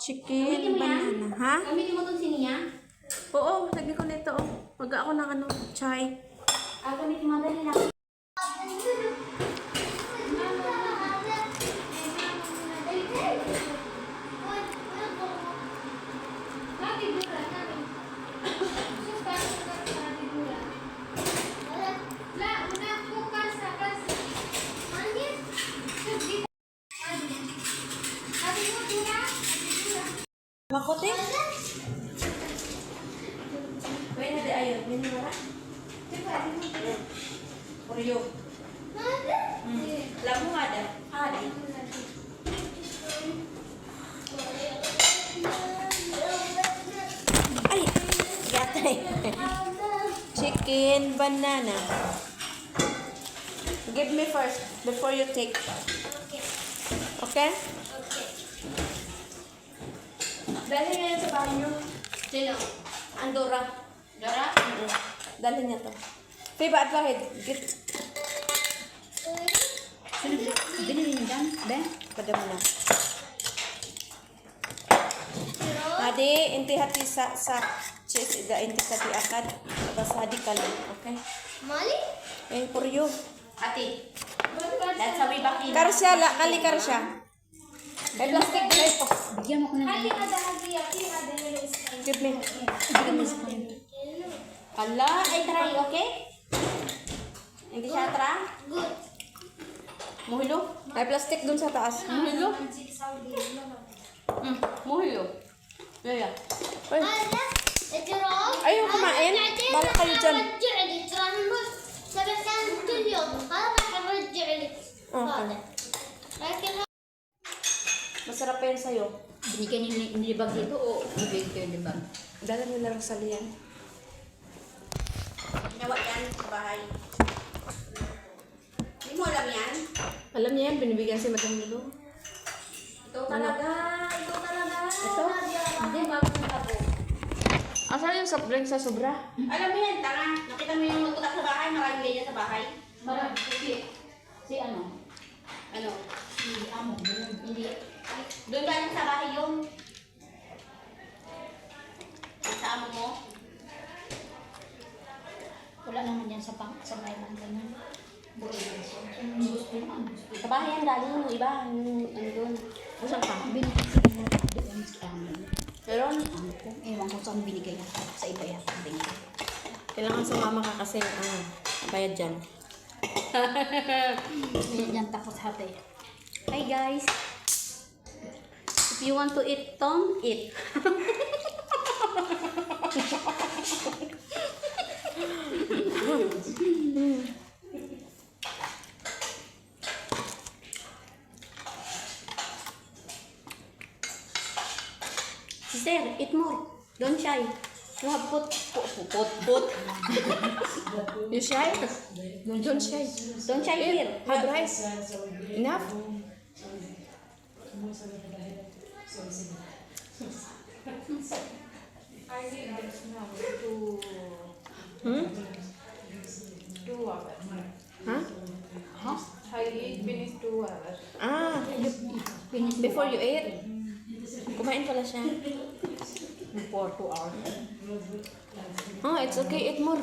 chicken banana. Ha? Gamitin mo itong siniya? Oo, lagyan ko nito. Oh. Mag ako ng ano, chai. Ah, gamitin mo dali lang. Oreo. Alam mo nga da. Adi. Ay! Gatay. Chicken banana. Give me first before you take. Okay? Dali niya yan sa bahay niyo. Sino? Andorra. Dora? Mm. Dali niya to. Fiba at Wahid. Get. Sino? Binili niyo dyan? Ben? Pada mo na. Hadi, inti hati sa sa cheese ida inti sa ti akad. Bas hadi ka lang, okay? Mali? Eh, for you. Ate. That's how we back in. Karsya, la, kali karsya. May plastic dito po. Bigyan mo ko ng Hati ada hati hati ada Give me. Bigyan mo sa. Ala, ay try, okay? Hindi siya tra? Good. Muhilo? May plastic dun sa taas. Muhilo? Mm, muhilo. Yaya. Ay. Ayaw kumain. Bala kayo dyan. Okay. Masarap pa yan sa'yo. Binigyan ni nilibag dito o ibig ko yung libag? Dala mo na lang sa liyan. Ginawa yan sa bahay. Alam yan? Alam niya yan, binibigyan si Madam Lulu. ito talaga ito talaga Ito? Hindi, bago na ako. Asan yung soft drink sa sobra? Alam mo yan, tara. Nakita mo yung magkutak sa bahay, maraming ganyan sa bahay. Marami. Si, si ano? Ano? Si Amo. Hindi. Doon galing sa bahay yung sa amo mo. Wala naman yan sa pang sa bahay man ganyan. Sa bahay yan galing yung iba, yung ano doon. Saan ka? Binigay sa mga doon sa amin. Pero Ano ko? Ewan ko saan binigay yata. Sa iba yata binigay. kailangan sa mama ka kasi ano, bayad dyan. Yan tapos hati. Hi guys! If you want to eat tom, eat. shy. You have put, put, put, put. You shy? Don't shy. Don't shy here. Have rice. Enough? Hmm? Two hours. Huh? I eat finish two hours. Ah, you, before you eat? Kumain pala siya. For two hours. Oh, it's okay. Eat more.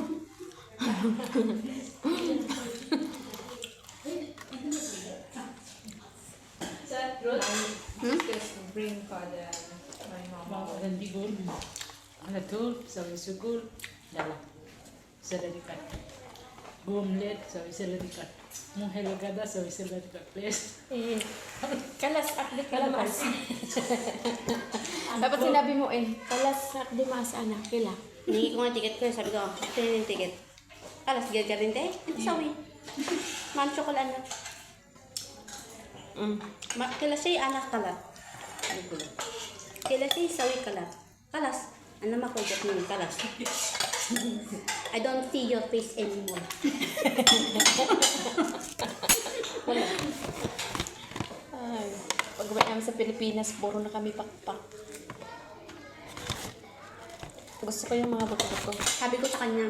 Is that good? Just bring for the my mom. Dan tigur. Ana tur, sabi sugul, dala. Selerikat. Gumlet, sabi selerikat. Mung helagada, sabi selerikat. Please. Eh, kalas at di kalamas. Dapat sinabi mo eh, kalas at di mas anak, kila. Hindi ko nga ticket ko. Sabi ko, ito yung ticket. Alas, gaya ka rin, te. Sawi. Man, chocolate na. Mm. Ma, kila siya, anak kalat. Sabi ko lang. Kila siya, sawi kalat. Kalas. Ano makujak mo kalas? I don't see your face anymore. Ay, pag namin sa Pilipinas, puro na kami pakpak. Gusto ko yung mga buto-buto. Sabi ko sa kanya,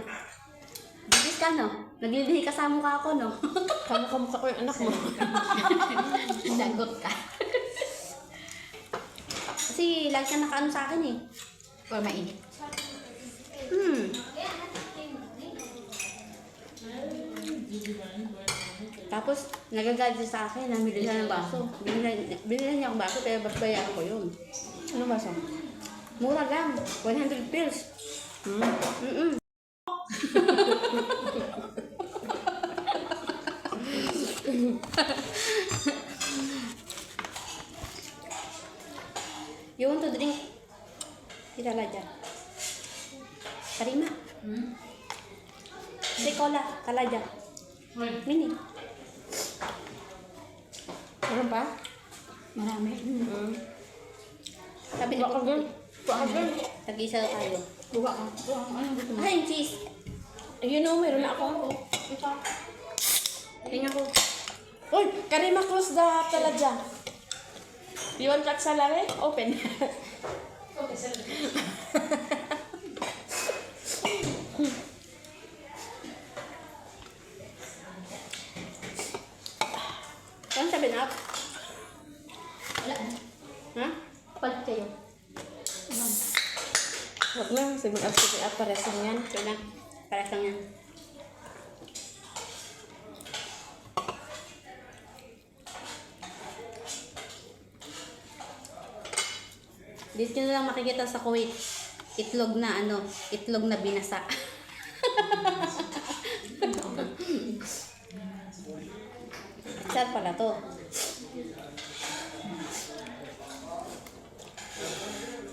Bigis ka, no? Naglilihi ka sa mukha ko, no? Kamukha-mukha ko yung anak mo. Lagot ka. Kasi lagi ka nakaano sa akin eh. Or mainit. Hmm. Tapos, nagagalit siya sa akin, namili siya ng baso. Binili, binili niya akong baso, kaya babayaran ko yun. Ano baso? Mura lang, 100 pills. Hmm. Mm-mm. you want to drink? Kita dyan. Karima. Hmm? Say cola, talaga. Mini. Meron pa? Marami. Mm. Sabi ni Baka girl. Tag-isa tayo. Buka ka. Buka ka. Gusto mo? Ay, cheese. You know, meron na ako. Ito. Tingnan ko. Uy, Karima close the talaja. You want cut salary? Open. Saan sabi na? Wala na. Ha? Palit kayo. Huwag na, sabi up, sabi up, pares lang yan. Ito na. Para sa yan. Dito nyo lang makikita sa Kuwait. Itlog na ano, itlog na binasa. Saan pala to?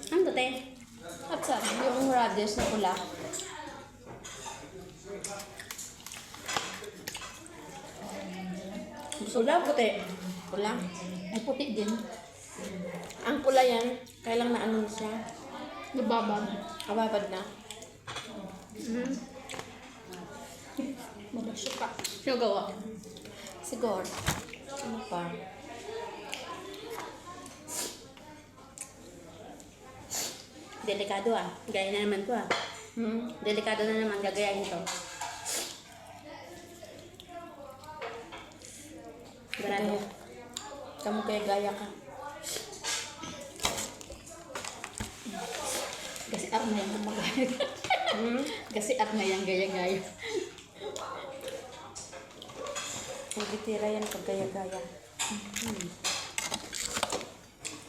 Ano to, te? Radish na pula. Pula, puti. Pula. Ay, puti din. Ang pula yan, kailang na ano siya. Nababag. Kababad na. Mm. Mabasyo ka. Sino gawa? Siguro. Ano pa? Delikado ah. Gaya na naman to ah. Hmm? Delikado na naman gagayahin to. Barado. Kamu kaya gaya ka. Kasi ar na yung gumagaya. Hmm? Kasi ar na yung gaya-gaya. Hindi tira yan pag gaya-gaya.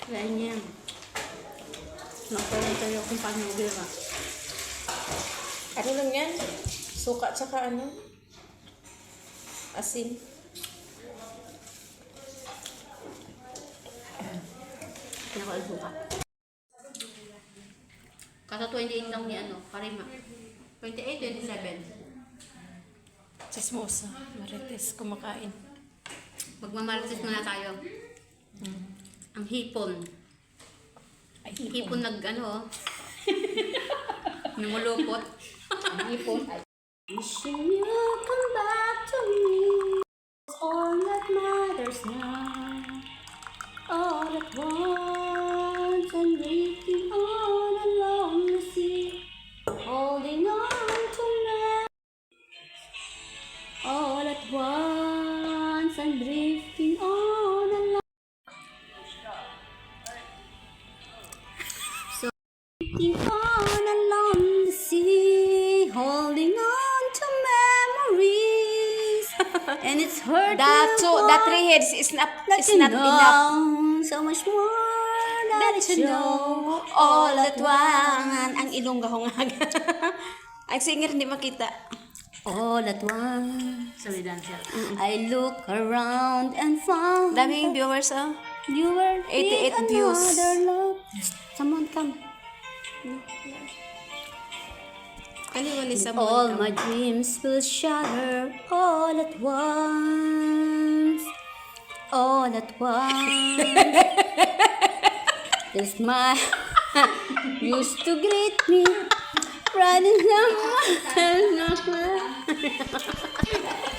Gaya niya Nakulang tayo kung paano ginawa. Ano lang yan? Suka tsaka ano? Asin. Pinakulang suka. Kaso 28 lang ni ano, Karima. 28, 27. Chismosa. Marites. Kumakain. Magmamarites muna tayo. Ang hipon. Ay, Hipon nag ano. Numulupot. Ipon. Ay, Wishing you come back to me. It's all that matters now. Drifting on along the sea, holding on to memories, and it's hurting. That, two, that three heads is not, is not enough. so much more that you know all at once. Ang ilong gahongag. Ang singer hindi makita. All at once. Sorry, dancer. I look around and found Daming viewers, oh. you were 88 with views. Someone come. Kaliwali sa All mga. my dreams will shatter all at once. All at once. the smile used to greet me. Right in the